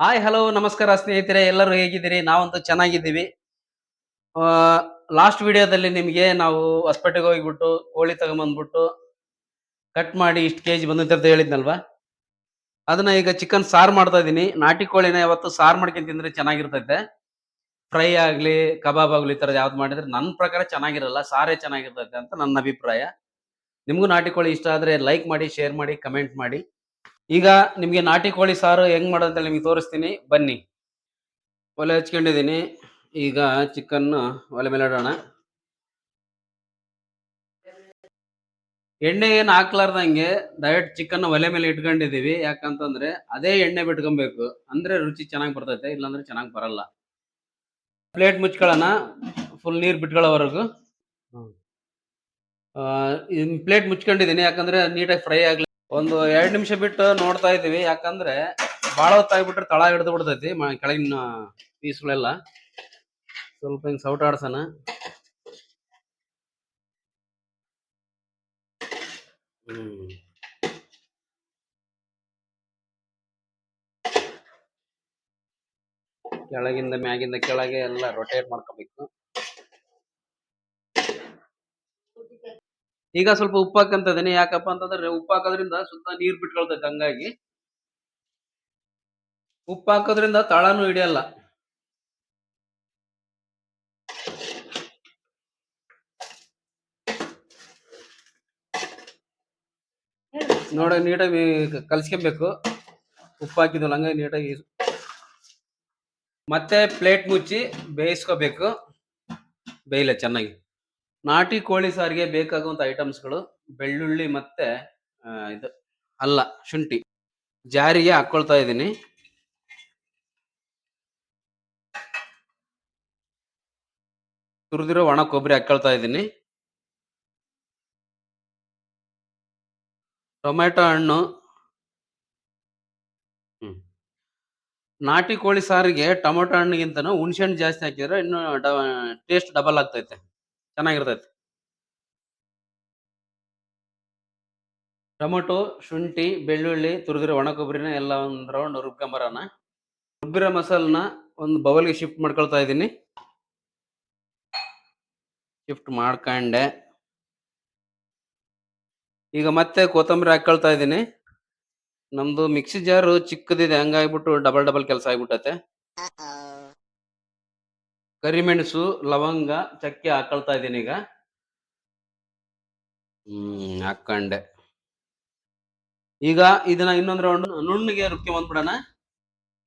Hi hello ನಮಸ್ಕಾರ ಸ್ನೇಹಿತರೆ, ಎಲ್ಲರೂ ಹೇಗಿದ್ದೀರಿ? ನಾವಂತೂ ಚೆನ್ನಾಗಿದ್ದೀವಿ. ಲಾಸ್ಟ್ ವಿಡಿಯೋದಲ್ಲಿ ನಿಮಗೆ ನಾವು ಹೊಸಪೇಟೆಗೆ ಹೋಗಿಬಿಟ್ಟು, ಕೋಳಿ ತಗೊಂಬಂದ್ಬಿಟ್ಟು ಕಟ್ ಮಾಡಿ ಇಷ್ಟು ಕೆ ಜಿ ಅಂತ ಹೇಳಿದ್ನಲ್ವಾ? ಅದನ್ನ ಈಗ ಚಿಕನ್ ಸಾರು ಮಾಡ್ತಾ ಇದ್ದೀನಿ. ನಾಟಿ ಕೋಳಿನ ಯಾವತ್ತು ಸಾರು ಮಾಡ್ಕೊಂಡು ತಿಂದರೆ ಚೆನ್ನಾಗಿರ್ತೈತೆ. ಫ್ರೈ ಆಗಲಿ, ಕಬಾಬ್ ಆಗಲಿ, ಈ ಥರದ್ದು ಯಾವ್ದು ಮಾಡಿದ್ರೆ ನನ್ನ ಪ್ರಕಾರ ಚೆನ್ನಾಗಿರಲ್ಲ, ಸಾರೇ ಚೆನ್ನಾಗಿರ್ತೈತೆ ಅಂತ ನನ್ನ ಅಭಿಪ್ರಾಯ. ನಿಮಗೂ ನಾಟಿ ಕೋಳಿ ಇಷ್ಟ ಆದ್ರೆ ಲೈಕ್ ಮಾಡಿ ಶೇರ್ ಮಾಡಿ ಕಮೆಂಟ್ ಮಾಡಿ. ಈಗ ನಿಮಗೆ ನಾಟಿ ಕೋಳಿ ಸಾರು ಹೆಂಗ್ ಮಾಡೋದಂತ ನಿಮಗೆ ತೋರಿಸ್ತೀನಿ. ಬನ್ನಿ. ಒಲೆ ಹಚ್ಕೊಂಡಿದ್ದೀನಿ. ಈಗ ಚಿಕನ್ ಒಲೆ ಮೇಲೆ ಇಡೋಣ. ಎಣ್ಣೆ ಏನು ಹಾಕ್ಲಾರ್ದಂಗೆ ಡೈರೆಕ್ಟ್ ಚಿಕನ್ ಒಲೆ ಮೇಲೆ ಇಟ್ಕೊಂಡಿದೀವಿ ಯಾಕಂತಂದ್ರೆ ಅದೇ ಎಣ್ಣೆ ಬಿಟ್ಕೊಬೇಕು. ಅಂದ್ರೆ ರುಚಿ ಚೆನ್ನಾಗಿ ಬರ್ತೈತೆ ಇಲ್ಲಾಂದ್ರೆ ಚೆನ್ನಾಗಿ ಬರಲ್ಲ. ಪ್ಲೇಟ್ ಮುಚ್ಕೊಳ್ಳೋಣ. ಫುಲ್ ನೀರು ಬಿಟ್ಕೊಳ್ಳೋವರೆಗೂ. ಪ್ಲೇಟ್ ಮುಚ್ಕೊಂಡಿದ್ದೀನಿ. ಯಾಕಂದ್ರೆ ನೀಟಾಗಿ ಫ್ರೈ ಆಗ್ಲಿ ಒಂದು ಎರಡು ನಿಮಿಷ ಬಿಟ್ಟು ನೋಡ್ತಾ ಇದೀವಿ ಯಾಕಂದ್ರೆ ಬಾಳ ಹೊತ್ತಾಗ್ಬಿಟ್ರೆ ತಳ ಹಿಡಿದು ಬಿಡ್ತೈತಿ. ಕೆಳಗಿನ ಪೀಸ್ಗಳೆಲ್ಲ. ಸ್ವಲ್ಪ ಹಿಂಗ್ ಸೌಟ್ ಆಡ್ಸೋಣ. ಕೆಳಗಿಂದ ಮ್ಯಾಗಿಂದ ಕೆಳಗೆ ಎಲ್ಲ ರೊಟೇಟ್ ಮಾಡ್ಕೋಬೇಕು. ಈಗ ಸ್ವಲ್ಪ ಉಪ್ಪು ಹಾಕಂತದೀನಿ ಯಾಕಪ್ಪ ಅಂತಂದ್ರೆ ಉಪ್ಪು ಹಾಕೋದ್ರಿಂದ ಸುತ್ತ ನೀರ್ ಬಿಟ್ಕೊಳ್ತೈತೆ ಹಂಗಾಗಿ. ಉಪ್ಪು ಹಾಕೋದ್ರಿಂದ ತಳನು ಹಿಡಿಯಲ್ಲ. ನೋಡ ನೀಟಾಗಿ ಕಲ್ಸ್ಕೊಬೇಕು. ಉಪ್ಪು ಹಾಕಿದ್ವಲ್ಲ ಹಂಗಾಗಿ ನೀಟಾಗಿ ಮತ್ತೆ ಪ್ಲೇಟ್ ಮುಚ್ಚಿ ಬೇಯಿಸ್ಕೋಬೇಕು. ಬೇಯಿಲ್ಲ ಚೆನ್ನಾಗಿ. ನಾಟಿ ಕೋಳಿ ಸಾರಿಗೆ ಬೇಕಾಗುವಂತ ಐಟಮ್ಸ್ಗಳು ಬೆಳ್ಳುಳ್ಳಿ ಮತ್ತೆ ಇದು ಅಲ್ಲ, ಶುಂಠಿ. ಜಾರಿಗೆ ಹಾಕೊಳ್ತಾ ಇದ್ದೀನಿ. ತುರಿದಿರೋ ಒಣ ಕೊಬ್ಬರಿ ಹಾಕೊಳ್ತಾ ಇದ್ದೀನಿ. ಟೊಮೆಟೊ ಹಣ್ಣು. ನಾಟಿ ಕೋಳಿ ಸಾರಿಗೆ ಟೊಮೆಟೊ ಹಣ್ಣಿಗಿಂತನೂ ಹುಣಸೆ ಹಣ್ಣು ಜಾಸ್ತಿ ಹಾಕಿದ್ರೆ ಇನ್ನು ಟೇಸ್ಟ್ ಡಬಲ್ ಆಗ್ತೈತೆ. ಚೆನ್ನಾಗಿರ್ತೈತೆ. ಟೊಮೊಟೊ, ಶುಂಠಿ, ಬೆಳ್ಳುಳ್ಳಿ, ತುರಿದಿರೋ ಒಣ ಕೊಬ್ಬರಿನ ಎಲ್ಲ ಒಂದು ರೌಂಡ್ ರುಬ್ಕೊಂಬರೋಣ ರುಬ್ಬಿರೋ ಮಸಾಲನ ಒಂದು ಬೌಲ್ಗೆ ಶಿಫ್ಟ್ ಮಾಡ್ಕೊಳ್ತಾ ಇದ್ದೀನಿ. ಶಿಫ್ಟ್ ಮಾಡ್ಕೊಂಡೆ. ಈಗ ಮತ್ತೆ ಕೊತ್ತಂಬರಿ ಹಾಕೊಳ್ತಾ ಇದ್ದೀನಿ. ನಮ್ದು ಮಿಕ್ಸಿ ಜಾರು ಚಿಕ್ಕದಿದೆ, ಹಂಗಾಗ್ಬಿಟ್ಟು ಡಬಲ್ ಡಬಲ್ ಕೆಲಸ ಆಗ್ಬಿಟ್ಟತೆ. ಕರಿಮೆಣಸು ಲವಂಗ, ಚಕ್ಕೆ ಹಾಕೊಳ್ತಾ ಇದ್ದೀನಿ ಈಗ. ಹ್ಮ್, ಹಾಕೊಂಡೆ. ಈಗ ಇದನ್ನ ಇನ್ನೊಂದು ರೌಂಡ್ ನುಣ್ಣಗೆ ರುಬ್ಬಿ ಬಂದ್ಬಿಡೋಣ.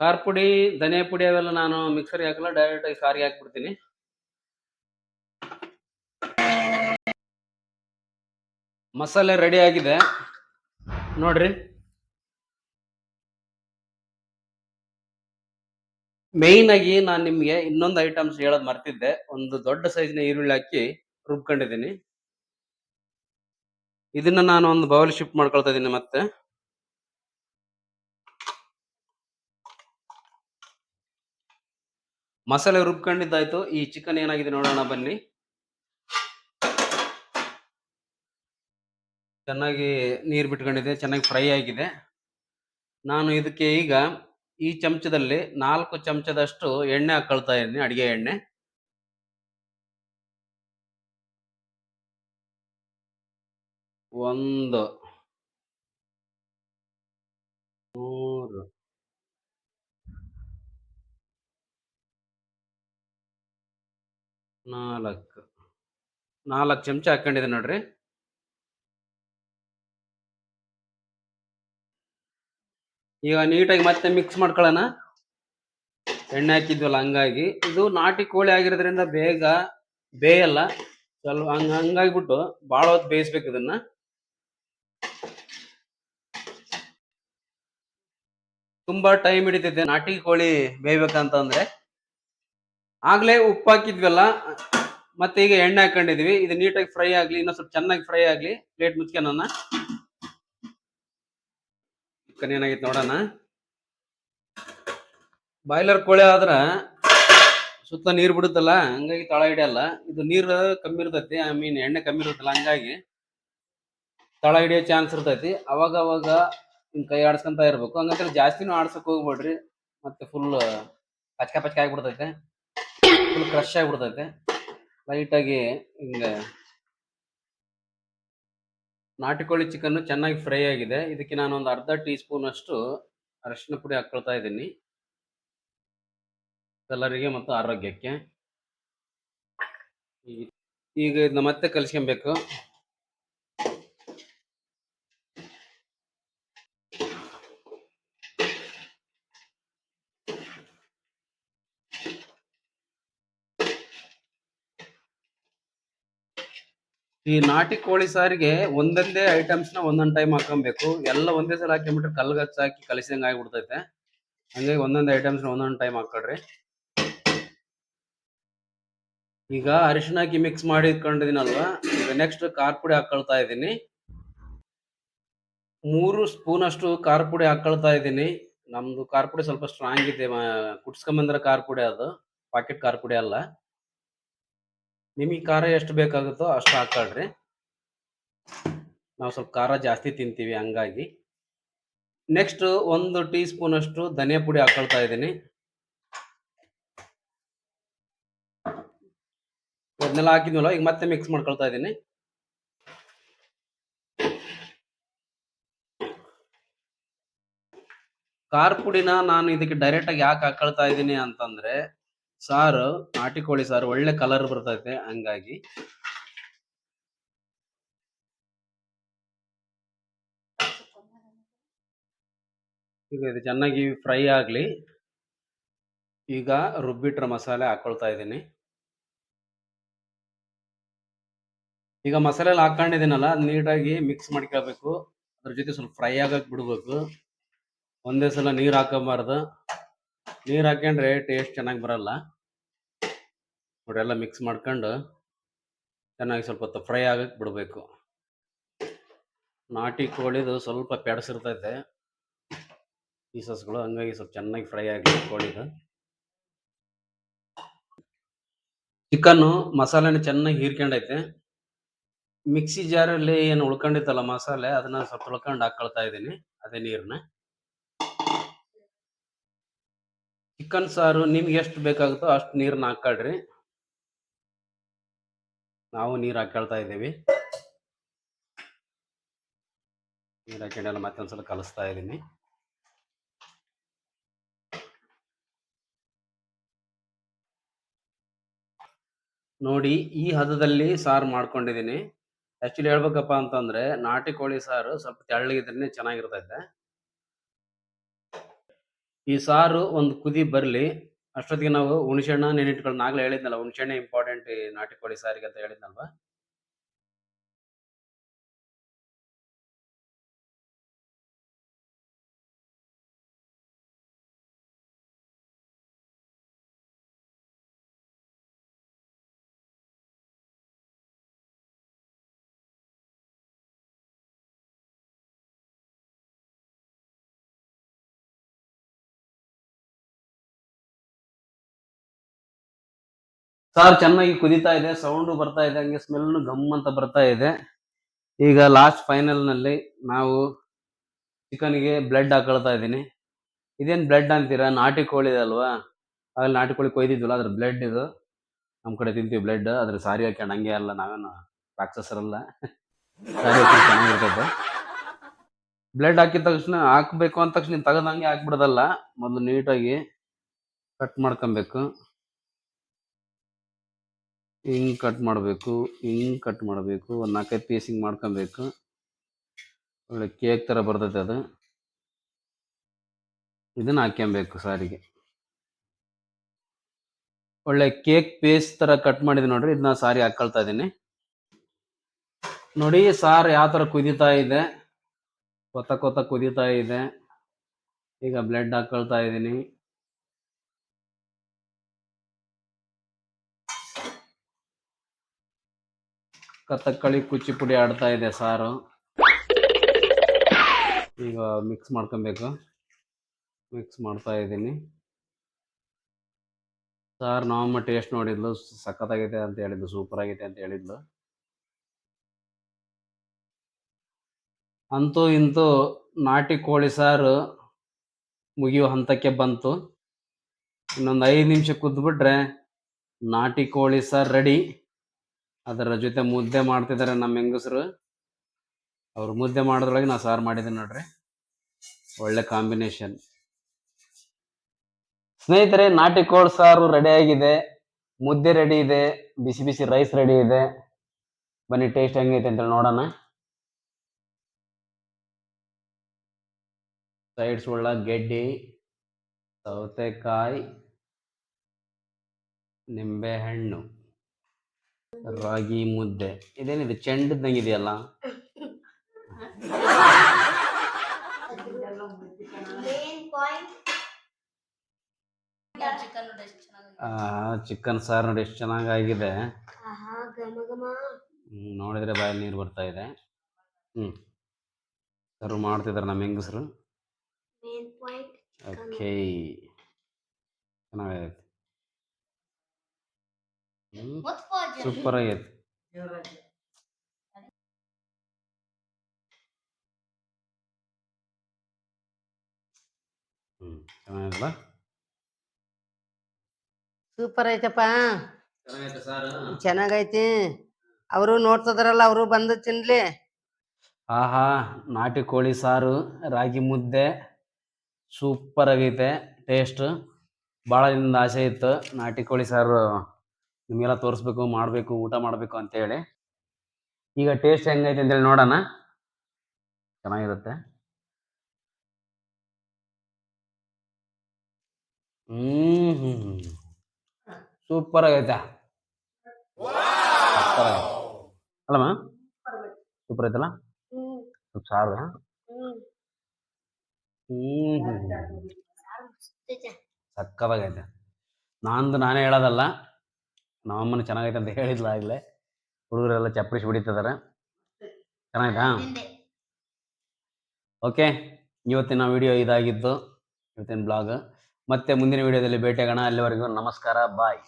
ಖಾರ ಪುಡಿ ಧನಿಯಾ ಪುಡಿ ಅವೆಲ್ಲ ನಾನು ಮಿಕ್ಸರ್ಗೆ ಹಾಕಲ್ಲ ಡೈರೆಕ್ಟ್ ಆಗಿ ಸಾರಿಗೆ ಹಾಕ್ಬಿಡ್ತೀನಿ. ಮಸಾಲೆ ರೆಡಿ ಆಗಿದೆ. ನೋಡ್ರಿ. ಮೇಯ್ನ್ ಆಗಿ ನಾನು ನಿಮಗೆ ಇನ್ನೊಂದು ಐಟಮ್ಸ್ ಹೇಳೋದು ಮರ್ತಿದ್ದೆ. ಒಂದು ದೊಡ್ಡ ಸೈಜ್ನ ಈರುಳ್ಳಿ ಹಾಕಿ ರುಬ್ಕೊಂಡಿದ್ದೀನಿ. ಇದನ್ನ ನಾನು ಒಂದು ಬೌಲ್ ಶಿಫ್ಟ್ ಮಾಡ್ಕೊಳ್ತಾ ಇದ್ದೀನಿ ಮತ್ತೆ. ಮಸಾಲೆ ರುಬ್ಕೊಂಡಿದ್ದಾಯ್ತು. ಈ ಚಿಕನ್ ಏನಾಗಿದೆ ನೋಡೋಣ ಬನ್ನಿ. ಚೆನ್ನಾಗಿ ನೀರು ಬಿಟ್ಕೊಂಡಿದೆ. ಚೆನ್ನಾಗಿ ಫ್ರೈ ಆಗಿದೆ. ನಾನು ಇದಕ್ಕೆ ಈಗ ಈ ಚಮಚದಲ್ಲಿ ನಾಲ್ಕು ಚಮಚದಷ್ಟು ಎಣ್ಣೆ ಹಾಕೊಳ್ತಾ ಇದ್ದೀನಿ, ಅಡುಗೆ ಎಣ್ಣೆ. ಒಂದು, ಮೂರು, ನಾಲ್ಕು ನಾಲ್ಕು ಚಮಚ ಹಾಕೊಂಡಿದೆ ನೋಡ್ರಿ. ಈಗ ನೀಟಾಗಿ ಮತ್ತೆ ಮಿಕ್ಸ್ ಮಾಡ್ಕೊಳ್ಳೋಣ. ಎಣ್ಣೆ ಹಾಕಿದ್ವಲ್ಲ, ಹಂಗಾಗಿ. ಇದು ನಾಟಿ ಕೋಳಿ ಆಗಿರೋದ್ರಿಂದ ಬೇಗ ಬೇಯಲ್ಲ. ಸ್ವಲ್ಪ ಹಂಗ, ಹಂಗಾಗ್ಬಿಟ್ಟು ಭಾಳ ಹೊತ್ತು ಬೇಯಿಸ್ಬೇಕು ಇದನ್ನ. ತುಂಬಾ ಟೈಮ್ ಹಿಡಿತೈತೆ ನಾಟಿ ಕೋಳಿ ಬೇಯ್ಬೇಕಂತಂದ್ರೆ. ಆಗ್ಲೇ ಉಪ್ಪು ಹಾಕಿದ್ವಲ್ಲ, ಮತ್ತೆ ಈಗ ಎಣ್ಣೆ ಹಾಕೊಂಡಿದೀವಿ. ಇದು ನೀಟಾಗಿ ಫ್ರೈ ಆಗ್ಲಿ, ಇನ್ನೊಂದ್ ಸ್ವಲ್ಪ ಚೆನ್ನಾಗಿ ಫ್ರೈ ಆಗ್ಲಿ ಪ್ಲೇಟ್ ಮುಚ್ಕೊಳ್ಳೋಣ ಚಿಕನ್ ಏನಾಗೈತೆ ನೋಡೋಣ. ಬಾಯ್ಲರ್ ಕೋಳಿ ಆದ್ರೆ ಸುತ್ತ ನೀರು ಬಿಡುತ್ತಲ್ಲ, ಹಂಗಾಗಿ ತಳ ಹಿಡಿಯಲ್ಲ. ಇದು ನೀರು ಕಮ್ಮಿ ಇರ್ತೈತಿ, ಐ ಮೀನ್ ಎಣ್ಣೆ ಕಮ್ಮಿ ಇರುತ್ತಲ್ಲ, ಹಂಗಾಗಿ ತಳ ಹಿಡಿಯೋ ಚಾನ್ಸ್ ಇರ್ತೈತಿ. ಅವಾಗ ಅವಾಗ ಹಿಂಗ್ ಕೈ ಆಡ್ಸ್ಕೊಂತ ಇರ್ಬೇಕು. ಹಂಗಂದ್ರೆ ಜಾಸ್ತಿನೂ ಆಡ್ಸಕ್ ಹೋಗ್ಬೇಡ್ರಿ. ಮತ್ತೆ ಫುಲ್ ಪಚ್ಕ ಪಚ್ಕ ಆಗಿಬಿಡ್ತೈತೆ. ಫುಲ್ ಕ್ರಶ್ ಆಗಿಬಿಡ್ತೈತೆ. ಲೈಟಾಗಿ ಹಿಂಗೆ ನಾಟಿ ಕೋಳಿ ಚಿಕನ್ ಚೆನ್ನಾಗಿ ಫ್ರೈ ಆಗಿದೆ. ಇದಕ್ಕೆ ನಾನು ಒಂದು ಅರ್ಧ ಟೀ ಸ್ಪೂನ್ ಅಷ್ಟು ಅರಿಶಿನ ಪುಡಿ ಹಾಕೊಳ್ತಾ ಇದ್ದೀನಿ. ಕಲರಿಗೆ ಮತ್ತು ಆರೋಗ್ಯಕ್ಕೆ. ಈಗ ಇದನ್ನ ಮತ್ತೆ ಕಲಿಸ್ಕೊಬೇಕು. ಈ ನಾಟಿ ಕೋಳಿ ಸಾರಿಗೆ ಒಂದೊಂದೇ ಐಟಮ್ಸ್ನ ಒಂದೊಂದ್ ಟೈಮ್ ಹಾಕೊಬೇಕು ಎಲ್ಲ ಒಂದೇ ಸಲ ಹಾಕಿಬಿಟ್ರೆ ಕಲ್ಗಚ್ಚ ಹಾಕಿ ಕಲಿಸಿದಂಗ ಆಗ್ಬಿಡ್ತೈತೆ. ಹಂಗಾಗಿ ಒಂದೊಂದ್ ಐಟಮ್ಸ್ನ ಒಂದೊಂದ್ ಟೈಮ್ ಹಾಕೊಳ್ರಿ ಈಗ ಅರಿಶಿನ ಹಾಕಿ ಮಿಕ್ಸ್ ಮಾಡಿ ಇಟ್ಕೊಂಡಿದೀನಲ್ವಾ ಈಗ ನೆಕ್ಸ್ಟ್ ಖಾರ ಪುಡಿ ಹಾಕೊಳ್ತಾ ಇದ್ದೀನಿ. ಮೂರು ಸ್ಪೂನ್ ಅಷ್ಟು ಖಾರ ಪುಡಿ ಹಾಕೊಳ್ತಾ ಇದ್ದೀನಿ. ನಮ್ದು ಖಾರ ಪುಡಿ ಸ್ವಲ್ಪ ಸ್ಟ್ರಾಂಗ್ ಇದೆ. ಕುಟ್ಸ್ಕೊಂಬಂದ್ರ ಖಾರ ಪುಡಿ ಅದು. ಪಾಕೆಟ್ ಖಾರ ಪುಡಿ ಅಲ್ಲ. ನಿಮಗೆ ಖಾರ ಎಷ್ಟು ಬೇಕಾಗುತ್ತೋ ಅಷ್ಟು ಹಾಕೊಳ್ರಿ ನಾವು ಸ್ವಲ್ಪ ಖಾರ ಜಾಸ್ತಿ ತಿಂತೀವಿ ಹಂಗಾಗಿ. ನೆಕ್ಸ್ಟ್ ಒಂದು ಟೀ ಸ್ಪೂನ್ ಅಷ್ಟು ಧನಿಯಾ ಪುಡಿ ಹಾಕೊಳ್ತಾ ಇದ್ದೀನಿ. ಅದನ್ನೆಲ್ಲ ಹಾಕಿದ್ವಲ್ಲ ಈಗ ಮತ್ತೆ ಮಿಕ್ಸ್ ಮಾಡ್ಕೊಳ್ತಾ ಇದ್ದೀನಿ. ಖಾರ ಪುಡಿನ ನಾನು ಇದಕ್ಕೆ ಡೈರೆಕ್ಟ್ ಆಗಿ ಯಾಕೆ ಹಾಕೊಳ್ತಾ ಇದ್ದೀನಿ ಅಂತಂದ್ರೆ ಸಾರು ನಾಟಿ ಕೋಳಿ ಸಾರು ಒಳ್ಳೆ ಕಲರ್ ಬರ್ತೈತೆ, ಹಂಗಾಗಿ. ಈಗ ಇದು ಚೆನ್ನಾಗಿ ಫ್ರೈ ಆಗಲಿ. ಈಗ ರುಬ್ಬಿಟ್ರ ಮಸಾಲೆ ಹಾಕೊಳ್ತಾ ಇದ್ದೀನಿ. ಈಗ ಮಸಾಲೆ ಎಲ್ಲ ಹಾಕೊಂಡಿದ್ದೀನಲ್ಲ ನೀಟಾಗಿ ಮಿಕ್ಸ್ ಮಾಡ್ಕೊಳ್ಬೇಕು. ಅದ್ರ ಜೊತೆ ಸ್ವಲ್ಪ ಫ್ರೈ ಆಗಕ್ಕೆ ಬಿಡಬೇಕು. ಒಂದೇ ಸಲ ನೀರ್ ಹಾಕಬಾರ್ದು. ನೀರ್ ಹಾಕೊಂಡ್ರೆ ಟೇಸ್ಟ್ ಚೆನ್ನಾಗಿ ಬರಲ್ಲ. ಎಲ್ಲ ಮಿಕ್ಸ್ ಮಾಡ್ಕೊಂಡು ಚೆನ್ನಾಗಿ ಸ್ವಲ್ಪ ಹೊತ್ತು ಫ್ರೈ ಆಗಕ್ಕೆ ಬಿಡಬೇಕು. ನಾಟಿ ಕೋಳಿದು ಸ್ವಲ್ಪ ಪೆಡಸಿರ್ತೈತೆ ಪೀಸಸ್ಗಳು ಹಂಗಾಗಿ ಸ್ವಲ್ಪ ಚೆನ್ನಾಗಿ ಫ್ರೈ ಆಗಲಿ ಕೋಳಿದು. ಚಿಕನ್ನು ಮಸಾಲೆನ ಚೆನ್ನಾಗಿ ಹೀರ್ಕೊಂಡೈತೆ. ಮಿಕ್ಸಿ ಜಾರಲ್ಲಿ ಏನು ಉಳ್ಕೊಂಡಿತ್ತಲ್ಲ ಮಸಾಲೆ, ಅದನ್ನ ಸ್ವಲ್ಪ ಉಳ್ಕೊಂಡು ಹಾಕೊಳ್ತಾ ಇದ್ದೀನಿ, ಅದೇ ನೀರನ್ನ ಚಿಕನ್ ಸಾರು ನಿಮ್ಗೆ ಎಷ್ಟು ಬೇಕಾಗುತ್ತೋ ಅಷ್ಟು ನೀರನ್ನ ಹಾಕೊಳ್ರಿ ನಾವು ನೀರು ಹಾಕೊಳ್ತಾ ಇದ್ದೀವಿ. ನೀರು ಹಾಕೊಂಡೆಲ್ಲ ಮತ್ತೊಂದ್ಸಲ ಕಲಿಸ್ತಾ ಇದ್ದೀನಿ. ನೋಡಿ, ಈ ಹದದಲ್ಲಿ ಸಾರು ಮಾಡ್ಕೊಂಡಿದ್ದೀನಿ. ಆಕ್ಚುಲಿ ಹೇಳ್ಬೇಕಪ್ಪ ಅಂತಂದ್ರೆ ನಾಟಿ ಕೋಳಿ ಸಾರು ಸ್ವಲ್ಪ ತೆಳ್ಳಗಿದ್ರೆ ಚೆನ್ನಾಗಿರ್ತೈತೆ. ಈ ಸಾರು ಒಂದು ಕುದಿ ಬರಲಿ. ಅಷ್ಟೊತ್ತಿಗೆ ನಾವು ಹುಣಸೆಹಣ್ಣ ನೆನಿಟ್ಕೊಂಡು ಆಗಲೇ ಹೇಳಿದ್ನಲ್ಲ, ಹುಣಸೆಹಣ್ಣೆ ಇಂಪಾರ್ಟೆಂಟ್ ನಾಟಿ ಕೋಳಿ ಸಾರಿಗೆ ಅಂತ ಹೇಳಿದ್ನಲ್ವಾ? ಸಾರು ಚೆನ್ನಾಗಿ ಕುದೀತಾ ಇದೆ ಸೌಂಡು ಬರ್ತಾ ಇದೆ, ಹಂಗೆ ಸ್ಮೆಲ್ ಗಮ್ ಅಂತ ಬರ್ತಾ ಇದೆ. ಈಗ ಲಾಸ್ಟ್ ಫೈನಲ್ನಲ್ಲಿ ನಾವು ಚಿಕನ್ಗೆ ಬ್ಲಡ್ ಹಾಕೊಳ್ತಾ ಇದ್ದೀನಿ. ಇದೇನ್ ಬ್ಲಡ್ ಅಂತೀರಾ? ನಾಟಿ ಕೋಳಿ ಇದೆ ಅಲ್ವಾ? ಅಲ್ಲಿ ನಾಟಿ ಕೋಳಿ ಕೊಯ್ದಿದ್ವಲ್ಲ, ಅದ್ರ ಬ್ಲಡ್ ಇದು. ನಮ್ಮ ಕಡೆ ತಿಂತೀವಿ ಬ್ಲಡ್ ಅದ್ರ ಸಾರಿ ಹಾಕ್ಯಂಡ್ ಹಂಗೆ ಅಲ್ಲ, ನಾವೇನು ರಾಕ್ಷಸರಲ್ಲ ಸಾರಿ ಹಾಕಿ ಚೆನ್ನಾಗಿರ್ತೈತೆ. ಬ್ಲಡ್ ಹಾಕಿದ ತಕ್ಷಣ ಹಾಕ್ಬೇಕು ಅಂದ ತಕ್ಷಣ ತೆಗೆದಂಗೆ ಹಾಕ್ಬಿಡೋದಲ್ಲ. ಮೊದಲು ನೀಟಾಗಿ ಕಟ್ ಮಾಡ್ಕೊಬೇಕು. ಹಿಂಗ್ ಕಟ್ ಮಾಡಬೇಕು, ಹಿಂಗೆ ಕಟ್ ಮಾಡಬೇಕು, ಒಂದು ನಾಲ್ಕೈದು ಪೀಸ್ ಹಿಂಗೆ ಮಾಡ್ಕೊಬೇಕು. ಒಳ್ಳೆ ಕೇಕ್ ಥರ ಬರ್ತೈತೆ ಅದು. ಇದನ್ನು ಹಾಕ್ಯಬೇಕು ಸಾರಿಗೆ. ಒಳ್ಳೆ ಕೇಕ್ ಪೀಸ್ ಥರ ಕಟ್ ಮಾಡಿದೆ ನೋಡ್ರಿ ಇದನ್ನ ಸಾರಿ ಹಾಕೊಳ್ತಾ ಇದ್ದೀನಿ. ನೋಡಿ ಸಾರು ಯಾವ ಥರ ಕುದೀತಾ ಇದೆ. ಕೊತ್ತ ಕೊತ್ತ ಕುದೀತಾ ಇದೆ. ಈಗ ಬ್ಲಡ್ ಹಾಕೊಳ್ತಾ ಇದೀನಿ ಕತ್ತಕ್ಕಳಿ ಕೂಚಿಪುಡಿ ಆಡ್ತಾ ಇದೆ ಸಾರು. ಈಗ ಮಿಕ್ಸ್ ಮಾಡ್ಕೊಬೇಕು. ಮಿಕ್ಸ್ ಮಾಡ್ತಾ ಇದ್ದೀನಿ. ಸಾರ್ ನಾವಮ್ಮ ಟೇಸ್ಟ್ ನೋಡಿದ್ಲು, ಸಖತ್ತಾಗಿದೆ ಅಂತ ಹೇಳಿದ್ಲು ಸೂಪರ್ ಆಗಿದೆ ಅಂತ ಹೇಳಿದ್ಲು. ಅಂತೂ ಇಂತೂ ನಾಟಿ ಕೋಳಿ ಸಾರು ಮುಗಿಯೋ ಹಂತಕ್ಕೆ ಬಂತು. ಇನ್ನೊಂದು ಐದು ನಿಮಿಷ ಕುದ್ಬಿಟ್ರೆ ನಾಟಿ ಕೋಳಿ ಸಾರು ರೆಡಿ ಅದರ ಜೊತೆ ಮುದ್ದೆ ಮಾಡ್ತಿದ್ದಾರೆ ನಮ್ಮ ಹೆಂಗಸರು. ಅವ್ರು ಮುದ್ದೆ ಮಾಡೋದ್ರೊಳಗೆ ನಾ ಸಾರು ಮಾಡಿದ್ದೀನಿ ನೋಡ್ರಿ. ಒಳ್ಳೆ ಕಾಂಬಿನೇಷನ್ ಸ್ನೇಹಿತರೆ ನಾಟಿ ಕೋಳ್ ಸಾರು ರೆಡಿ ಆಗಿದೆ. ಮುದ್ದೆ ರೆಡಿ ಇದೆ. ಬಿಸಿ ಬಿಸಿ ರೈಸ್ ರೆಡಿ ಇದೆ. ಬನ್ನಿ ಟೇಸ್ಟ್ ಹೆಂಗೈತೆ ಅಂತೇಳಿ ನೋಡೋಣ. ಸೈಡ್ಸ್ ಉಳ್ಳ ಗೆಡ್ಡಿ, ಸೌತೆಕಾಯಿ, ನಿಂಬೆಹಣ್ಣು. ರಾಗಿ ಮುದ್ದೆ. ಇದೇನಿದೆ? ಚೆಂಡದಂಗೆ ಇದೆಯಲ್ಲ ಚಿಕನ್ ಸಾರು ನೋಡಿ ಎಷ್ಟು ಚೆನ್ನಾಗಾಗಿದೆ. ನೋಡಿದ್ರೆ ಬಾಯಲ್ಲಿ ನೀರು ಬರ್ತಾ ಇದೆ. ಹ್ಞೂ ಸರ್ವ್ ಮಾಡ್ತಿದ್ದಾರೆ ನಮ್ಮ ಹೆಂಗಸರು. ಓಕೆ ಚೆನ್ನಾಗೈತೆ ಸೂಪರ್ ಆಗೈತೆ ಚೆನ್ನಾಗಿಲ್ಲ ಸೂಪರ್ ಐತಪ್ಪ ಚೆನ್ನಾಗೈತೆ. ಅವರು ನೋಡ್ತದ್ರಲ್ಲ ಅವರು ಬಂದು ತಿನ್ಲಿ. ಆಹಾ ನಾಟಿ ಕೋಳಿ ಸಾರು ರಾಗಿ ಮುದ್ದೆ. ಸೂಪರ್ ಆಗೈತೆ ಟೇಸ್ಟ್ ಭಾಳ ದಿನದ ಆಸೆ ಇತ್ತು ನಾಟಿ ಕೋಳಿ ಸಾರು. ನಿಮಗೆಲ್ಲ ತೋರಿಸ್ಬೇಕು, ಮಾಡಬೇಕು, ಊಟ ಮಾಡಬೇಕು ಅಂತೇಳಿ ಈಗ ಟೇಸ್ಟ್ ಹೆಂಗೈತೆ ಅಂತೇಳಿ ನೋಡೋಣ. ಚೆನ್ನಾಗಿರುತ್ತೆ. ಹ್ಮ್ ಸೂಪರ್ ಆಗೈತೆ ಅಲ್ಲಮ್ಮ? ಸೂಪರ್ ಐತಲ್ಲ ಸ್ವಲ್ಪ ಸಾರು ಹ್ಞೂ ಸಕ್ಕತ್ತಾಗೈತೆ. ನಾನು ನಾನೇ ಹೇಳೋದಲ್ಲ. ನಮ್ಮಮ್ಮನ ಚೆನ್ನಾಗೈತೆ ಅಂತ ಹೇಳಿದ್ಲ ಆಗ್ಲೇ ಹುಡುಗರೆಲ್ಲ ಚಪ್ಪರಿಸಿ ಬಿಡಿತಿದ್ದಾರೆ ಚೆನ್ನಾಯ್ತಾ ಓಕೆ ಇವತ್ತಿನ ವಿಡಿಯೋ ಇದಾಗಿತ್ತು ಇವತ್ತಿನ ಬ್ಲಾಗ್. ಮತ್ತೆ ಮುಂದಿನ ವಿಡಿಯೋದಲ್ಲಿ ಭೇಟಿಯಾಗೋಣ. ಅಲ್ಲಿವರೆಗೂ ನಮಸ್ಕಾರ ಬಾಯ್ ಬಾಯ್.